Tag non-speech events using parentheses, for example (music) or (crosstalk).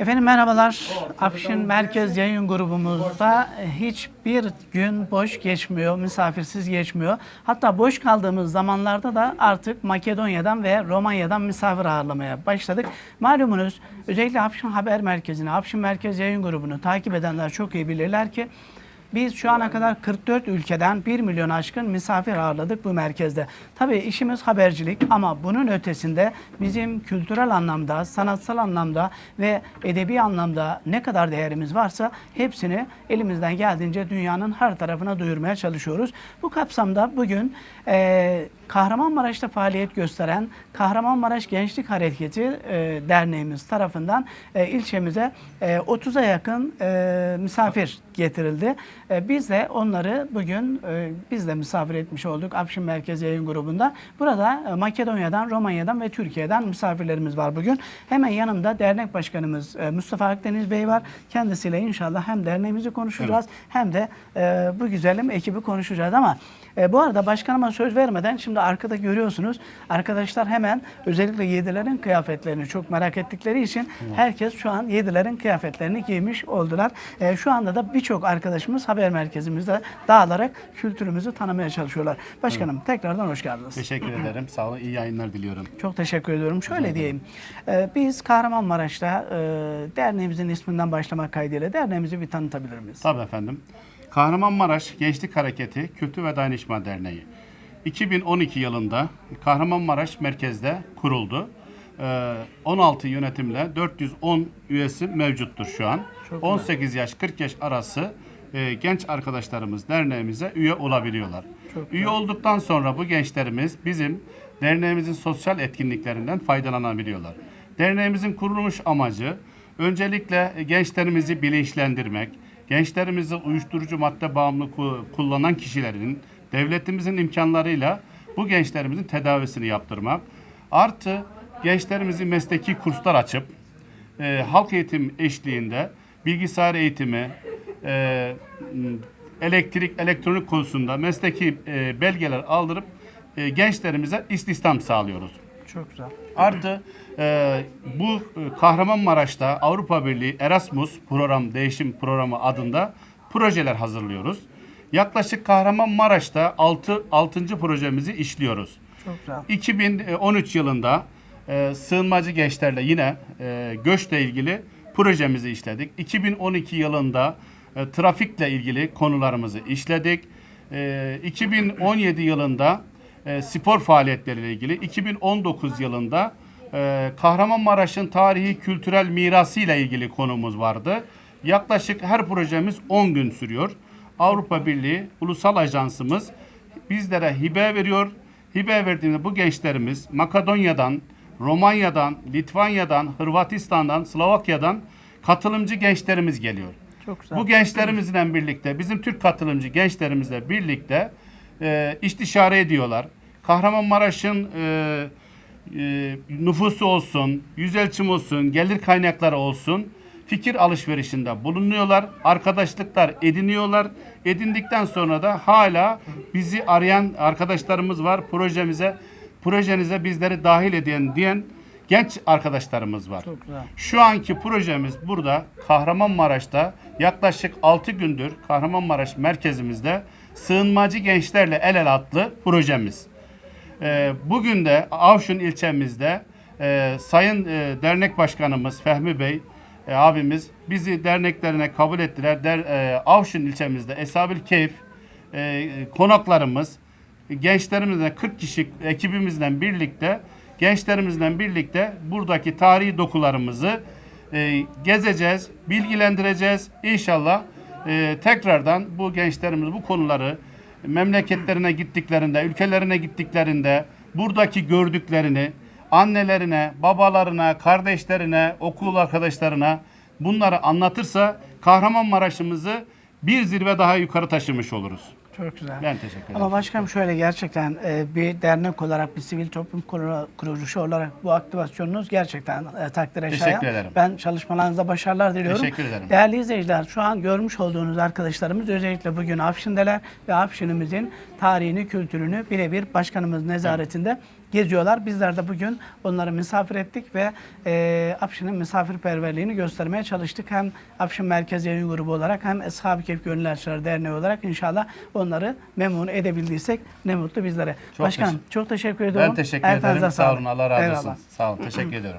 Efendim merhabalar. Afşin Merkez Yayın Grubumuzda hiçbir gün boş geçmiyor, misafirsiz geçmiyor. Hatta boş kaldığımız zamanlarda da artık Makedonya'dan ve Romanya'dan misafir ağırlamaya başladık. Malumunuz özellikle Afşin Haber Merkezi'ni, Afşin Merkez Yayın Grubu'nu takip edenler çok iyi bilirler ki biz şu ana kadar 44 ülkeden 1 milyon aşkın misafir ağırladık bu merkezde. Tabii işimiz habercilik ama bunun ötesinde bizim kültürel anlamda, sanatsal anlamda ve edebi anlamda ne kadar değerimiz varsa hepsini elimizden geldiğince dünyanın her tarafına duyurmaya çalışıyoruz. Bu kapsamda bugün eee Kahramanmaraş'ta faaliyet gösteren Kahramanmaraş Gençlik Hareketi e, Derneğimiz tarafından e, ilçemize e, 30'a yakın e, misafir getirildi. E, biz de onları bugün e, biz de misafir etmiş olduk Afşin Merkez Yayın Grubu'nda. Burada e, Makedonya'dan, Romanya'dan ve Türkiye'den misafirlerimiz var bugün. Hemen yanımda dernek başkanımız e, Mustafa Akdeniz Bey var. Kendisiyle inşallah hem derneğimizi konuşacağız hem de e, bu güzelim ekibi konuşacağız ama e, bu arada başkanıma söz vermeden şimdi arkada görüyorsunuz arkadaşlar hemen özellikle yedilerin kıyafetlerini çok merak ettikleri için herkes şu an yedilerin kıyafetlerini giymiş oldular. E, şu anda da birçok arkadaşımız haber merkezimizde dağılarak kültürümüzü tanımaya çalışıyorlar. Başkanım tekrardan hoş geldiniz. Teşekkür ederim. Sağ olun. İyi yayınlar diliyorum. Çok teşekkür ediyorum. Şöyle diyeyim. e, biz Kahramanmaraş'ta e, derneğimizin isminden başlamak kaydıyla derneğimizi bir tanıtabilir miyiz? Tabii efendim. Kahramanmaraş Gençlik Hareketi Kültür ve Dayanışma Derneği 2012 yılında Kahramanmaraş merkezde kuruldu. Ee, 16 yönetimle 410 üyesi mevcuttur şu an. 18 yaş 40 yaş arası e, genç arkadaşlarımız derneğimize üye olabiliyorlar. üye olduktan sonra bu gençlerimiz bizim derneğimizin sosyal etkinliklerinden faydalanabiliyorlar. Derneğimizin kurulmuş amacı öncelikle gençlerimizi bilinçlendirmek, gençlerimizi uyuşturucu madde bağımlı ku- kullanan kişilerin devletimizin imkanlarıyla bu gençlerimizin tedavisini yaptırmak. Artı gençlerimizi mesleki kurslar açıp e, halk eğitim eşliğinde bilgisayar eğitimi, e, elektrik, elektronik konusunda mesleki e, belgeler aldırıp e, gençlerimize istihdam sağlıyoruz. Çok güzel. Artı e, bu e, Kahramanmaraş'ta Avrupa Birliği Erasmus program değişim programı adında projeler hazırlıyoruz. Yaklaşık Kahramanmaraş'ta 6 6. projemizi işliyoruz. Çok güzel. 2013 yılında e, sığınmacı gençlerle yine e, göçle ilgili projemizi işledik. 2012 yılında e, trafikle ilgili konularımızı işledik. E, 2017 yılında e, spor faaliyetleriyle ilgili, 2019 yılında e, Kahramanmaraş'ın tarihi kültürel mirası ile ilgili konumuz vardı. Yaklaşık her projemiz 10 gün sürüyor. Avrupa Birliği Ulusal Ajansımız bizlere hibe veriyor. Hibe verdiğinde bu gençlerimiz Makedonya'dan, Romanya'dan, Litvanya'dan, Hırvatistan'dan, Slovakya'dan katılımcı gençlerimiz geliyor. Çok güzel. Bu gençlerimizle birlikte, bizim Türk katılımcı gençlerimizle birlikte e, istişare ediyorlar. Kahramanmaraş'ın e, e, nüfusu olsun, yüz ölçüm olsun, gelir kaynakları olsun fikir alışverişinde bulunuyorlar. Arkadaşlıklar ediniyorlar. Edindikten sonra da hala bizi arayan arkadaşlarımız var. Projemize, projenize bizleri dahil edin diyen genç arkadaşlarımız var. Çok güzel. Şu anki projemiz burada Kahramanmaraş'ta yaklaşık 6 gündür Kahramanmaraş merkezimizde sığınmacı gençlerle el ele adlı projemiz. Ee, bugün de Avşin ilçemizde e, Sayın e, Dernek Başkanımız Fehmi Bey e, abimiz bizi derneklerine kabul ettiler. Der, e, Avşin ilçemizde Esabil Keyif e, konaklarımız gençlerimizle 40 kişi ekibimizle birlikte gençlerimizle birlikte buradaki tarihi dokularımızı e, gezeceğiz, bilgilendireceğiz. İnşallah e, tekrardan bu gençlerimiz bu konuları memleketlerine gittiklerinde, ülkelerine gittiklerinde buradaki gördüklerini annelerine, babalarına, kardeşlerine, okul arkadaşlarına bunları anlatırsa Kahramanmaraş'ımızı bir zirve daha yukarı taşımış oluruz. Çok güzel. Ben teşekkür ederim. Ama başkanım şöyle gerçekten e, bir dernek olarak, bir sivil toplum kuru- kuruluşu olarak bu aktivasyonunuz gerçekten e, takdire Teşekkür şayan. ederim. Ben çalışmalarınızda başarılar diliyorum. Teşekkür ederim. Değerli izleyiciler şu an görmüş olduğunuz arkadaşlarımız özellikle bugün Afşin'deler ve Afşin'imizin tarihini, kültürünü birebir başkanımız nezaretinde geziyorlar. Bizler de bugün onları misafir ettik ve e, Afşin'in misafirperverliğini göstermeye çalıştık. Hem Afşin Merkez Yayın Grubu olarak hem Eshab-ı Kehf Gönüllü Elçiler Derneği olarak inşallah onları memnun edebildiysek ne mutlu bizlere. Çok Başkanım çok teşekkür ediyorum. Ben teşekkür Ayaklarınıza ederim. Sağ olun. Allah razı olsun. Eyvallah. Sağ olun. Teşekkür (clears throat) ediyorum.